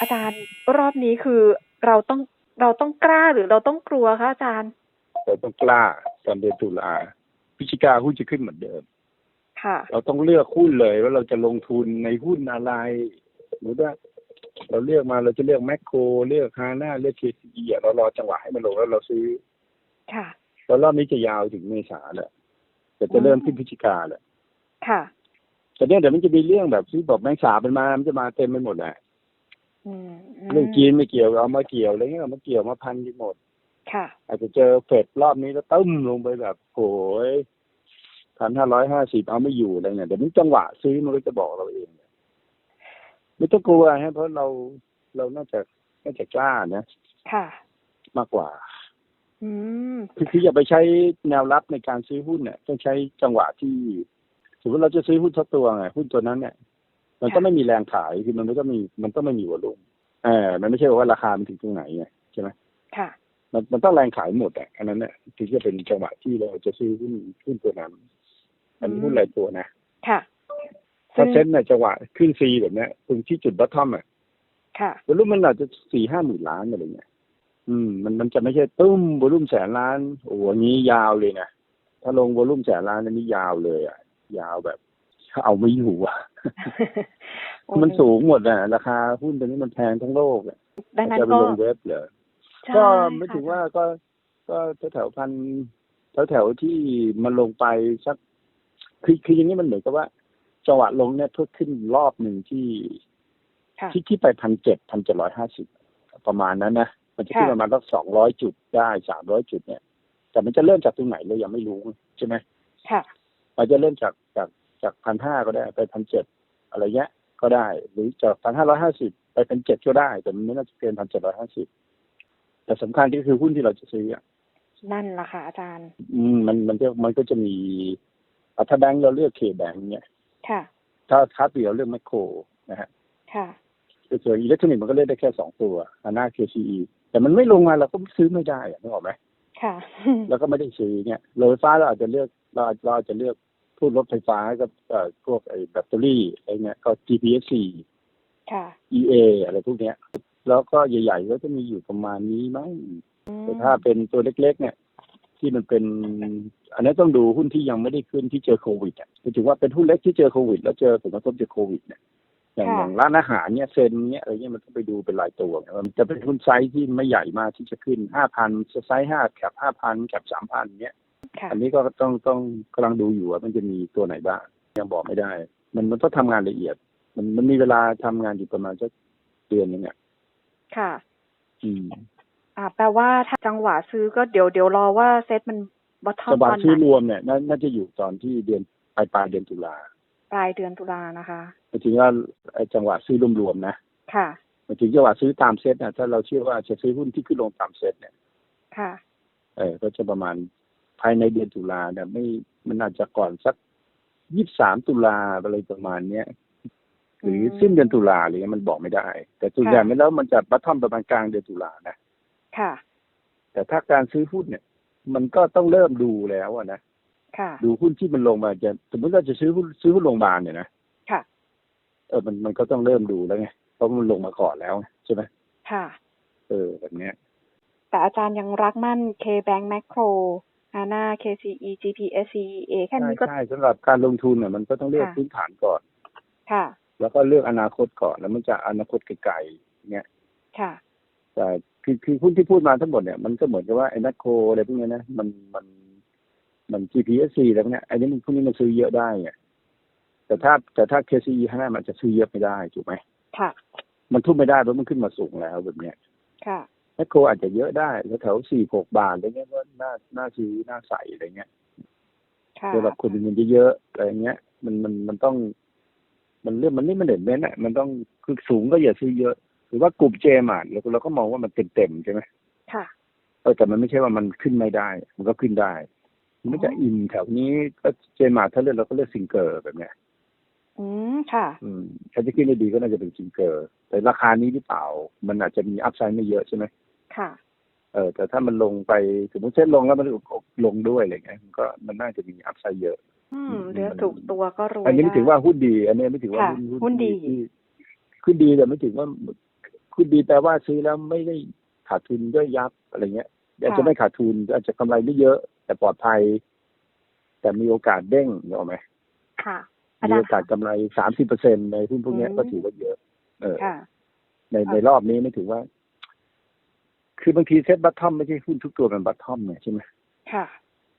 อาจารย์รอบนี้คือเราต้องเราต้องกล้าหรือเราต้องกลัวคะอาจารย์ เราต้องกล้าตอนเดือนตุลาพฤศจิกาหุ้นจะขึ้นเหมือนเดิม ค่ะ เราต้องเลือกหุ้นเลยว่าเราจะลงทุนในหุ้นอะไรหรือว่าเราเลือกมาเราจะเลือกแมคโคร เลือกฮาน่าเลือกเคซีเรารอจังหวะให้มันลงแล้วเราซื้อ ค่ะแล้วรอบนี้จะยาวถึงเมษาแหละแต่จะเริ่มขึ้นพฤศจิกาแหละค่ะแต่เนี่ยเดี๋ยวมันจะมีเรื่องแบบที่บอกแมงสาบมันมามันจะมาเต็มไปหมดแหละอืมม เรื่องจีนไม่เกี่ยวเอามาเกี่ยวอะไรเงี้ยเอามาเกี่ยวมาพันกันหมด ค่ะ อาจจะเจอเฟดรอบนี้แล้วตึ้มลงไปแบบโหยพันห้าร้อยห้าสิบเอาไม่อยู่อะไรเงี้ยเดี๋ยวนี้จังหวะซื้อมันก็จะบอกเราเองไม่ต้องกลัวฮะเพราะเราเราน่าจะน่าจะกล้านะค่ะ มากกว่า อืมคือคืออย่าไปใช้แนวรับในการซื้อหุ้นเนี่ยต้องใช้จังหวะที่สมมติเราจะซื้อหุ้นสักตัวไงหุ้นตัวนั้นเนี่ย มันก็ไม่มีแรงขายคือมันไม่ต้องมีมันต้องไม่มีวอลุ่มเออมันไม่ใช่ว่าราคามันถึงตรงไหนไงใช่ไหมค่ะ มันมันต้องแรงขายหมดอะอันนั้นเนี่ยถึงจะเป็นจังหวะที่เราจะซื้อหุ้นหุ้นตัวนั้นอันนี้หุ้นรายตัวนะค่ะถ้าซึ่งเซ็นในจังหวะขึ้นซีแบบเนี้ยตรงที่จุดบัตทอมอะค่ะวอลุ่มมันอาจจะสี่ห้าหมื่นล้านอะไรเงี้ยอืมมันมันจะไม่ใช่ตุ้มวอลุ่มแสนล้านโอ้โหอันนี้ยาวเลยนะถ้าลงวอลุ่มแสนล้านอันนี้ยาวเลยอะ ยาวแบบ เอาไม่อยู่อะ มันสูงหมดอะ ราคาหุ้นตัวนี้มันแพงทั้งโลกอะดังนั้นจะไปก็ลงเว็บเหรอใช่ก็ไม่ค่ะถึงว่าก็ก็แถวๆพันแถวๆที่มันลงไปสักคือคืออย่างนี้มันเหมือนกับว่าจังหวะลงเนี่ยเพื่อขึ้นรอบหนึ่งที่ค่ะที่ที่ไปพันเจ็ดพันเจ็ดร้อยห้าสิบประมาณนั้นนะมันจะขึ้นค่ะประมาณสักสองร้อยจุดได้สามร้อยจุดเนี่ย แต่มันจะเริ่มจากตรงไหนเรายังไม่รู้ใช่ไหมค่ะมันจะเริ่มจากจาก จากพันห้าก็ได้ไปพันเจ็ดอะไรเงี้ยก็ได้ หรือจากพันห้าร้อยห้าสิบไปพันเจ็ดก็ได้ แต่มันไม่น่าจะเกินพันเจ็ดร้อยห้าสิบแต่สำคัญที่คือหุ้นที่เราจะซื้ออะนั่นล่ะค่ะอาจารย์ อืมมันมันจะมันก็จะมีอะถ้าแบงก์เราเลือกเคแบงก์เนี่ยค่ะถ้าค้าปลีกเราเลือกแมคโครนะฮะค่ะส่วนอิเล็กทรอนิกส์มันก็เลือกได้แค่สองตัวอันน่า KCE แต่มันไม่ลงมาเราก็ซื้อไม่ได้อะนึกออกไหมค่ะ แล้วก็ไม่ได้ซื้อเนี่ยโรงไฟฟ้าเราอาจจะเลือกเราอาจเราอาจจะเลือก พวกรถไฟฟ้ากับเอ่อพวกไอ้แบตเตอรี่อะไรเงี้ยก็ GPSC ค่ะ EA อะไรพวกเนี้ย แล้วก็ใหญ่ๆก็จะมีอยู่ประมาณนี้มั้งอืมแต่ถ้าเป็นตัวเล็ก ๆ เนี่ย ที่มันเป็น อันนี้ต้องดูหุ้นที่ยังไม่ได้ขึ้นที่เจอโควิดอะหมายถึงว่าเป็นหุ้นเล็กที่เจอโควิด แล้วเจอผลกระทบจากโควิดเนี่ยอย่างอย่างร้านอาหารเนี่ยเซนเนี่ยอะไรเงี้ยมันต้องไปดูเป็นรายตัวไงว่ามันจะเป็นหุ้นไซส์ที่ไม่ใหญ่มากที่จะขึ้นห้าพันไซส์ห้าแคปห้าพันแคปสามพันเนี้ยค่ะ อันนี้ก็ต้องต้องกำลังดูอยู่ว่ามันจะมีตัวไหนบ้างยังบอกไม่ได้ มันมันต้องทำงานละเอียด มันมันมีเวลาทำงานอยู่ประมาณสักเดือนหนึงอะค่ะ อืม อ่า แปลว่าถ้าจังหวะซื้อก็เดี๋ยวเดี๋ยวรอว่าเซ็ตมันบอททอมจังหวะตอนซื้อไหนรวมเนี่ยน่าน่าจะอยู่ตอนที่เดือนปลายปลายเดือนตุลาปลายเดือนตุลานะคะ หมายถึงว่าไอ้จังหวะซื้อรวมๆนะค่ะ หมายถึงจังหวะซื้อตามเซตนะถ้าเราเชื่อว่าจะซื้อหุ้นที่ขึ้นลงตามเซตเนี่ย ค่ะ เออก็จะประมาณ ภายในเดือนตุลาเนี่ยไม่มันอาจจะก่อนสักยี่สามตุลาอะไรประมาณเนี้ยหรือสิ้นเดือนตุลาอะไรเงี้ยมันบอกไม่ได้ แต่ส่วนใหญ่ไม่แล้วมันจะบัตทอมประมาณกลางเดือนตุลานะค่ะ แต่ถ้าการซื้อหุ้นเนี่ย มันก็ต้องเริ่มดูแล้วอะนะค่ะดูหุ้นที่มันลงมาจะสมมติเราจะซื้อหุ้นซื้อหุ้นโรงพยาบาลเนี่ยนะค่ะเออมันมันก็ต้องเริ่มดูแล้วไงเพราะมันลงมาก่อนแล้วไงใช่ไหมค่ะ เออแบบเนี้ย แต่อาจารย์ยังรักมั่น K-Bank Macro HANA KCE GPSCEA แค่ใช่นี้ก็ใช่สำหรับการลงทุนเนี่ยมันก็ต้องเลือกค่ะพื้นฐานก่อน ค่ะ แล้วก็เลือกอนาคตก่อนแล้วมันจะอนาคตไกลๆเนี่ยค่ะแต่คือคือหุ้นที่พูดมาทั้งหมดเนี่ยมันก็เหมือนกับว่าไอ้แมคโครอะไรพวกเนี้ยนะมันมันมัน GPSC อะไรพวกเนี้ยไอ้นี่มันพวกนี้มันซื้อเยอะได้ไงแต่ถ้าแต่ถ้า KCE ข้างหน้ามันจะซื้อเยอะไม่ได้ถูกไหมค่ะ มันทุบไม่ได้เพราะมันขึ้นมาสูงแล้วแบบเนี้ยค่ะแม คโครอาจจะเยอะได้แล้วแถวสี่หกบาทอะไรเงี้ยก็น่าน่าซื้อน่าใส่อะไรเงี้ยค่ะสำหรับคนมีเงินเยอะๆอะไรเงี้ย มันมันมันต้อง มันเรื่องมันนี่มันเด่นเน้นอะมันต้องคือสูงก็อย่าซื้อเยอะ หรือว่ากลุ่มเจมาร์เราเราก็มองว่ามันเต็มๆใช่ไหมค่ะเออแต่มันไม่ใช่ว่ามันขึ้นไม่ได้ มันก็ขึ้นได้มันก็จะอิ่มแถวนี้ก็เจมาร์ถ้าเลือกเราก็เลือกซิงเกอร์แบบเนี้ยอืมค่ะ อืมถ้าจะขึ้นได้ดีก็น่าจะเป็นซิงเกอร์ แต่ราคานี้หรือเปล่า มันอาจจะมีอัพไซด์ไม่เยอะใช่ไหม ค่ะ เออแต่ถ้ามันลงไปสมมติเซ็ตลงแล้วมันลงด้วยอะไรเงี้ยมันก็มันน่าจะมีอัพไซด์เยอะ อืมเลือกถูกตัวก็รวยอันนี้ไม่ได้ถือว่าหุ้นดี อันนี้ไม่ถือว่าค่ะหุ้นหุ้นดีที่ขึ้นดีแต่ไม่ถือว่าคุณดีแปลว่าซื้อแล้วไม่ได้ขาดทุนย่อยยับอะไรเงี้ยอาจจะไม่ขาดทุนอาจจะกำไรไม่เยอะ แต่ปลอดภัย แต่มีโอกาสเด้งเนกออกไหมค่ะอามีจารโอย์กาสกำไรสามสิบเปอร์เซ็นในหุ้นพวกเนี้ยอืมก็ถือว่าเยอะ เออค่ะในในรอบนี้ไม่ถือว่า คือบางทีเซ็ตบัตทอมไม่ใช่หุ้นทุกตัวเป็นบัตทอมเนี่ยใช่ไหมค่ะ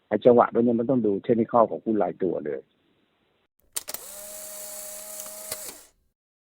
ไอ้จังหวะตรงนี้มันต้องดูเทคนิคอลของหุ้นรายตัวเลย